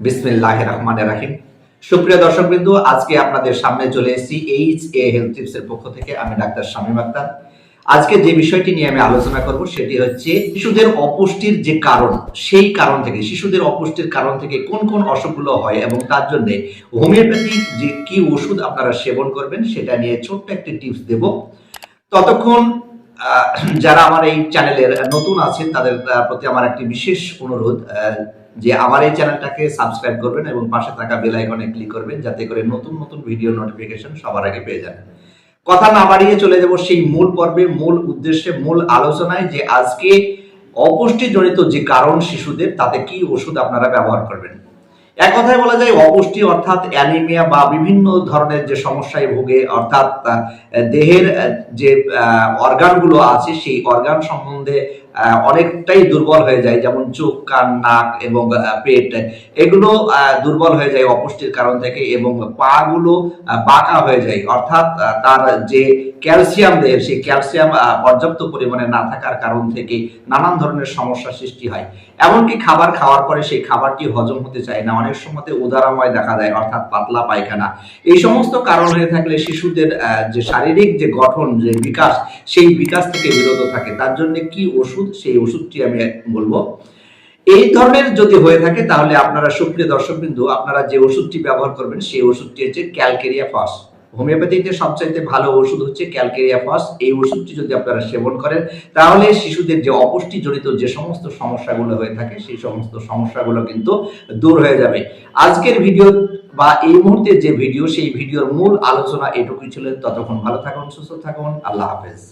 বিসমিল্লাহ রহমান রাহিম সুপ্রিয় দর্শকবৃন্দু, আজকে আপনাদের সামনে চলে এসেছি এইচ এ হেলথ টিপস এর পক্ষ থেকে। আমি ডাক্তার শামীম আক্তার। আজকে যে বিষয়টি নিয়ে আমি আলোচনা করব সেটি হচ্ছে শিশুদের অপুষ্টির যে কারণ, সেই কারণ থেকে, শিশুদের অপুষ্টির কারণ থেকে কোন কোন অসুখগুলো হয় এবং তার জন্য হোমিওপ্যাথিক যে কি ওষুধ আপনারা সেবন করবেন সেটা নিয়ে ছোট্ট একটি টিপস দেব। ততক্ষণ যারা আমার এই চ্যানেলের নতুন আছেন, তাদের প্রতি আমার একটি বিশেষ অনুরোধ যে আমার এই চ্যানেলটাকে সাবস্ক্রাইব করবেন এবং পাশে থাকা বেল আইকনে ক্লিক করবেন, যাতে করে নতুন নতুন ভিডিও নোটিফিকেশন সবার আগে পেয়ে যান। কথা না বাড়িয়ে চলে যাব সেই মূল পর্বে, মূল উদ্দেশ্যে, মূল আলোচনায় যে আজকে অপুষ্টি অপুষ্টিজনিত যে কারণ শিশুদের, তাতে কি ওষুধ আপনারা ব্যবহার করবেন। এক কথায় বলা যায়, অপুষ্টি অর্থাৎ অ্যানিমিয়া বা বিভিন্ন ধরনের যে সমস্যায় ভোগে, অর্থাৎ দেহের যে অর্গানগুলো আছে, সেই অর্গান সম্বন্ধে অনেকটাই দুর্বল হয়ে যায়, যেমন চোখ, কান, নাক এবং পেট। এগুলো দুর্বল হয়ে যায় অপুষ্টির কারণ থেকে এবং পা গুলো বাঁকা হয়ে যায়। অর্থাৎ তার যে ক্যালসিয়াম দেহের, সেই ক্যালসিয়াম পর্যাপ্ত পরিমাণে না থাকার কারণ থেকে নানান ধরনের সমস্যা সৃষ্টি হয়। এমনকি খাবার খাওয়ার পরে সেই খাবারটি হজম হতে চায় না। অনেক সময় উদারাময় দেখা দেয়, অর্থাৎ পাতলা পায়খানা। এই সমস্ত কারণ হয়ে থাকলে শিশুদের যে শারীরিক যে গঠন, যে বিকাশ, সেই বিকাশ থেকে বিরত থাকে। তার জন্য কি ওষুধ সেই ওষুধটি আমি বলব। এই ধরনের যদি হয়ে থাকে, তাহলে আপনারা সুপ্রিয় দর্শকবিন্দু, আপনারা যে ওষুধটি ব্যবহার করবেন, সেই ওষুধটি হচ্ছে ক্যালকেরিয়া ফস। হোমিওপ্যাথিতে সবচাইতে ভালো ওষুধ হচ্ছে ক্যালকেরিয়া ফস। এই ওষুধটি যদি আপনারা সেবন করেন, তাহলে শিশুদের যে অপুষ্টি জনিত যে সমস্ত সমস্যাগুলো হয়ে থাকে, সেই সমস্ত সমস্যাগুলো কিন্তু দূর হয়ে যাবে। আজকের ভিডিও বা এই মুহূর্তে যে ভিডিও, সেই ভিডিওর মূল আলোচনা এটুকুই ছিল। ততক্ষণ ভালো থাকুন, সুস্থ থাকুন। আল্লাহ হাফেজ।